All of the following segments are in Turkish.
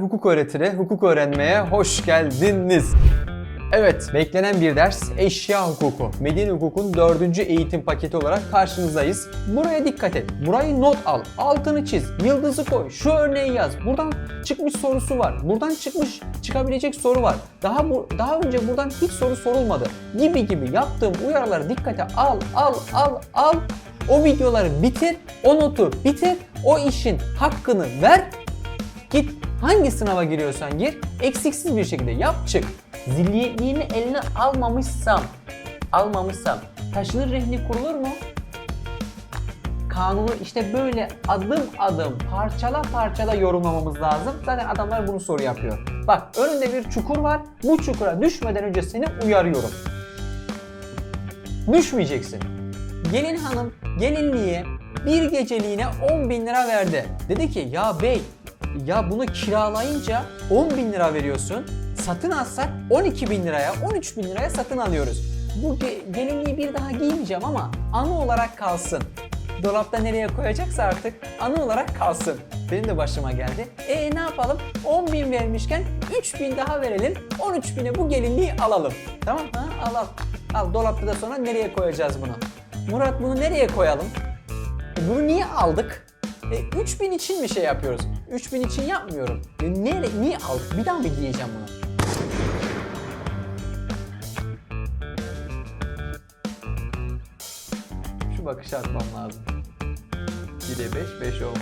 hukuk öğretiri, hukuk öğrenmeye hoş geldiniz. Evet, beklenen bir ders eşya hukuku. Medeni hukukun dördüncü eğitim paketi olarak karşınızdayız. Buraya dikkat et. Burayı not al. Altını çiz. Yıldızı koy. Şu örneği yaz. Buradan çıkmış sorusu var. Buradan çıkmış çıkabilecek soru var. Daha bu, daha önce buradan hiç soru sorulmadı. Gibi gibi yaptığım uyarıları dikkate al, al, al, al. O videoları bitir, o notu bitir, o işin hakkını ver Git hangi sınava giriyorsan gir, eksiksiz bir şekilde yap çık. Zilliyetliğini eline almamışsam, almamışsam taşınır rehni kurulur mu? Kanunu işte böyle adım adım parçala parçala yorumlamamız lazım. Zaten adamlar bunu soru yapıyor. Bak önünde bir çukur var. Bu çukura düşmeden önce seni uyarıyorum. Düşmeyeceksin. Gelin hanım gelinliğe bir geceliğine 10 bin lira verdi. Dedi ki ya bey ya bunu kiralayınca 10 bin lira veriyorsun. Satın alsak 12 bin liraya 13 bin liraya satın alıyoruz. Bu ge- gelinliği bir daha giymeyeceğim ama anı olarak kalsın. Dolapta nereye koyacaksa artık anı olarak kalsın. Benim de başıma geldi. E ne yapalım? 10 bin vermişken 3 bin daha verelim. 13 bine bu gelinliği alalım. Tamam ha? Al al. Al dolapta da sonra nereye koyacağız bunu? Murat bunu nereye koyalım? E bunu niye aldık? E 3000 için mi şey yapıyoruz? 3000 için yapmıyorum. E nere, niye aldık? Bir daha mı giyeceğim bunu? Şu bakışı atmam lazım. 1'e 5, 5'e 15.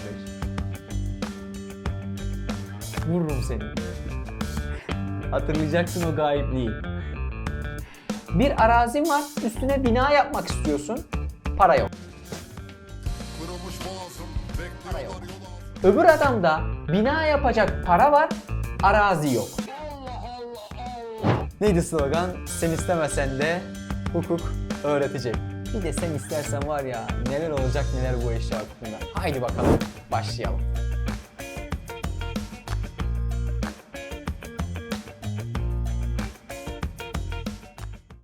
Vururum seni. Hatırlayacaksın o gayipliği. Bir arazin var, üstüne bina yapmak istiyorsun. Para yok. Kırılmış boğazım Para yok. Öbür adamda bina yapacak para var, arazi yok. Neydi slogan? Sen istemesen de hukuk öğretecek. Bir de sen istersen var ya neler olacak neler bu eşya hukukunda. Haydi bakalım başlayalım.